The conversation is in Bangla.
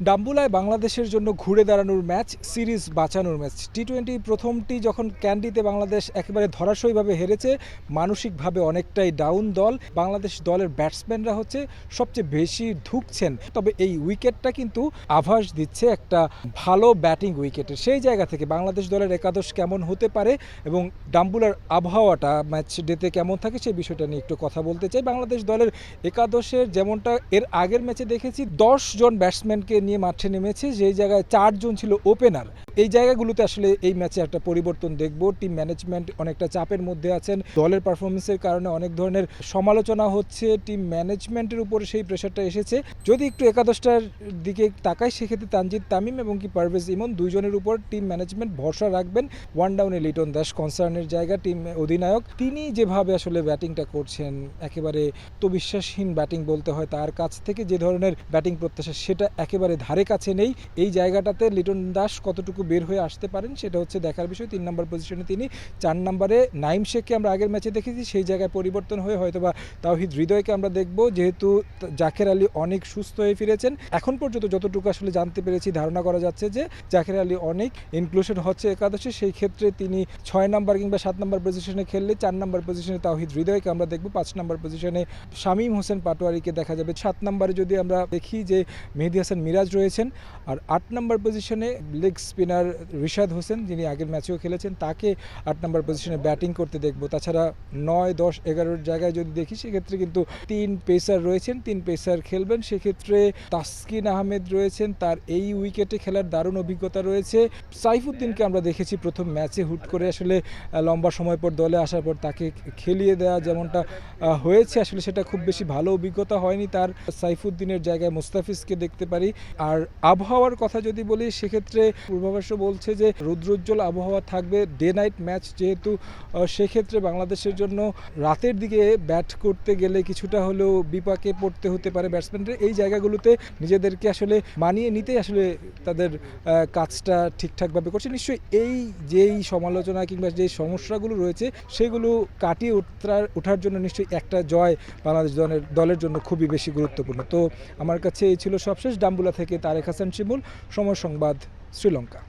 ডাম্বুলায় বাংলাদেশের জন্য ঘুরে দাঁড়ানোর ম্যাচ, সিরিজ বাঁচানোর ম্যাচ। টি টোয়েন্টি প্রথমটি যখন ক্যান্ডিতে বাংলাদেশ একেবারে ধরাশয়ীভাবে হেরেছে, মানসিকভাবে অনেকটাই ডাউন দল। বাংলাদেশ দলের ব্যাটসম্যানরা হচ্ছে সবচেয়ে বেশি ধুকছেন। তবে এই উইকেটটা কিন্তু আভাস দিচ্ছে একটা ভালো ব্যাটিং উইকেটের সেই জায়গা থেকে বাংলাদেশ দলের একাদশ কেমন হতে পারে এবং ডাম্বুলার আবহাওয়াটা ম্যাচ ডেতে কেমন থাকে সেই বিষয়টা নিয়ে একটু কথা বলতে চাই। বাংলাদেশ দলের একাদশের যেমনটা এর আগের ম্যাচে দেখেছি, দশ জন ব্যাটসম্যানকে নিয়ে মাঠে নেমেছে, যেই জায়গায় চারজন ছিল ওপেনার এই জায়গাগুলোতে আসলে এই ম্যাচে একটা পরিবর্তন দেখব। টিম ম্যানেজমেন্ট অনেকটা চাপের মধ্যে আছেন। দলের পারফরমেন্সের কারণে অনেক ধরনের সমালোচনা হচ্ছে। টিম ম্যানেজমেন্টের উপরে সেই প্রেশারটা এসেছে। যদি একটু একাদশটার দিকে তাকাই, সেক্ষেত্রে তানজিদ তামিম এবং কি পারভেজ ইমন দুইজনের উপর টিম ম্যানেজমেন্ট ভরসা রাখবেন। ওয়ান ডাউনে লিটন দাস কনসার্নের জায়গা টিম অধিনায়ক। তিনি যেভাবে আসলে ব্যাটিংটা করছেন, একেবারে তো বিশ্বাসহীন ব্যাটিং বলতে হয় তার কাছ থেকে, যে ধরনের ব্যাটিং প্রত্যাশা, সেটা একেবারে ধারে কাছে নেই। এই জায়গাটাতে লিটন দাস কতটুকু বের হয়ে আসতে পারেন সেটা হচ্ছে দেখার বিষয়। তিন নম্বর পজিশনে তিনি, চার নম্বরে নাইম শেখকে আমরা আগের ম্যাচে দেখেছি, সেই জায়গায় পরিবর্তন হয়ে হয়তোবা তাওহিদ হৃদয়কে আমরা দেখব, যেহেতু জাকের আলী অনেক সুস্থ হয়ে ফিরেছেন। এখন পর্যন্ত যতটুকু আসলে জানতে পেরেছি, ধারণা করা যাচ্ছে যে জাকের আলী অনেক ইনক্লুশন হচ্ছে একাদশে। সেই ক্ষেত্রে তিনি ছয় নম্বর কিংবা সাত নম্বর পজিশনে খেললে চার নম্বর পজিশনে তাওহিদ হৃদয়কে আমরা দেখব, পাঁচ নম্বর পজিশনে শামীম হোসেন পাটোয়ারিকে দেখা যাবে। সাত নম্বরে যদি আমরা দেখি যে মেহেদি হাসান মিরাজ রয়েছেন। আর আট নম্বর পজিশনে লেগ স্পিনার রিশাদ হোসেন, যিনি আগের ম্যাচেও খেলেছেন, তাকে আট নম্বর পজিশনে ব্যাটিং করতে দেখব। তাছাড়া নয়, দশ, এগারোর জায়গায় যদি দেখি, সেক্ষেত্রে কিন্তু তিন পেসার রয়েছেন, তিন পেসার খেলবেন। সেক্ষেত্রে তাসকিন আহমেদ রয়েছেন, তার এই উইকেটে খেলার দারুণ অভিজ্ঞতা রয়েছে। সাইফুদ্দিনকে আমরা দেখেছি প্রথম ম্যাচে হুট করে আসলে লম্বা সময় পর দলে আসার পর তাকে খেলিয়ে দেওয়া যেমনটা হয়েছে, আসলে সেটা খুব বেশি ভালো অভিজ্ঞতা হয়নি তার। সাইফুদ্দিনের জায়গায় মুস্তাফিজকে দেখতে পারি। আর আবহাওয়ার কথা যদি বলি, সেক্ষেত্রে পূর্বাভাসও বলছে যে রুদ্রোজ্জ্বল আবহাওয়া থাকবে ডে নাইট ম্যাচ যেহেতু সেক্ষেত্রে বাংলাদেশের জন্য রাতের দিকে ব্যাট করতে গেলে কিছুটা হলেও বিপাকে পড়তে হতে পারে ব্যাটসম্যানদের এই জায়গাগুলোতে নিজেদেরকে আসলে মানিয়ে নিতে আসলে তাদের কাজটা ঠিকঠাকভাবে করছে। নিশ্চয়ই এই যেই সমালোচনা কিংবা যে সমস্যাগুলো রয়েছে, সেগুলো কাটিয়ে উঠার ওঠার জন্য নিশ্চয়ই একটা জয় বাংলাদেশ দলের দলের জন্য খুবই বেশি গুরুত্বপূর্ণ। তো আমার কাছে এই ছিল সবশেষ। ডাম্বুলা থেকে তারেক হাসান শিমুল সময় সংবাদ শ্রীলঙ্কা।